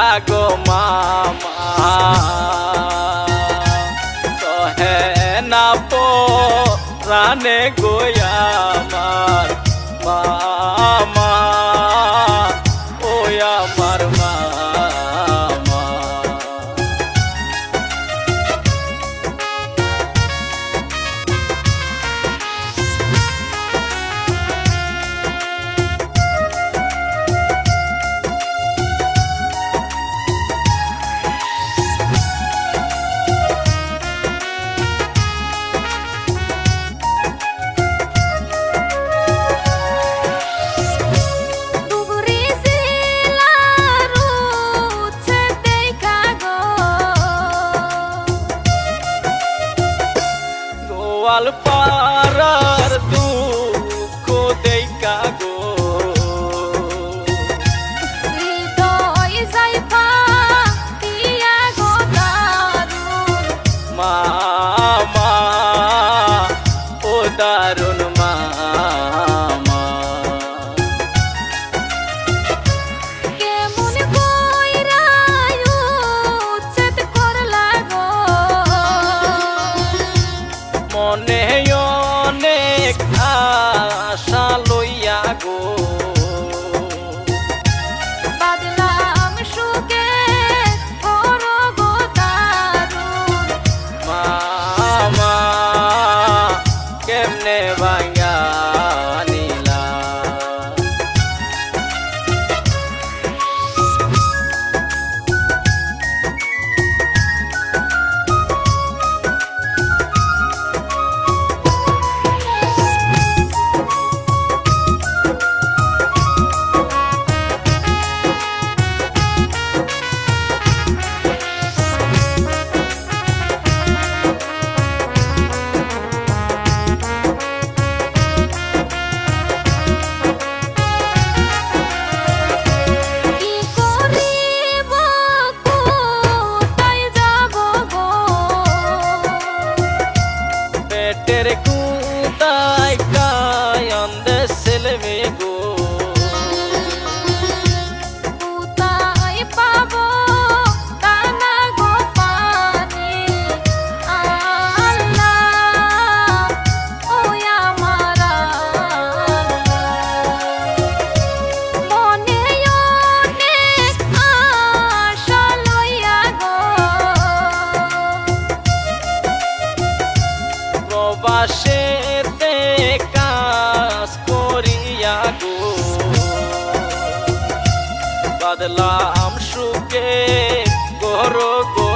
দয়া গো মামা। কহে না পো রানে গই মা tere ko বাদলাম সুখে গরো গো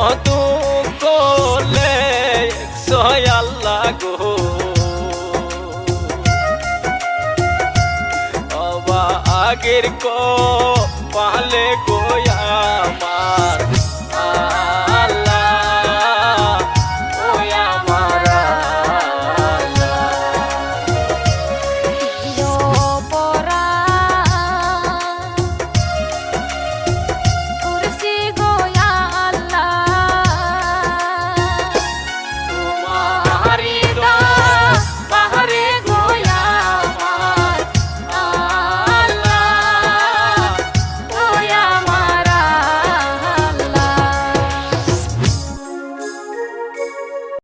মধু কোলে আল্লাহ গো। অবা আগের কো পালে গো আমার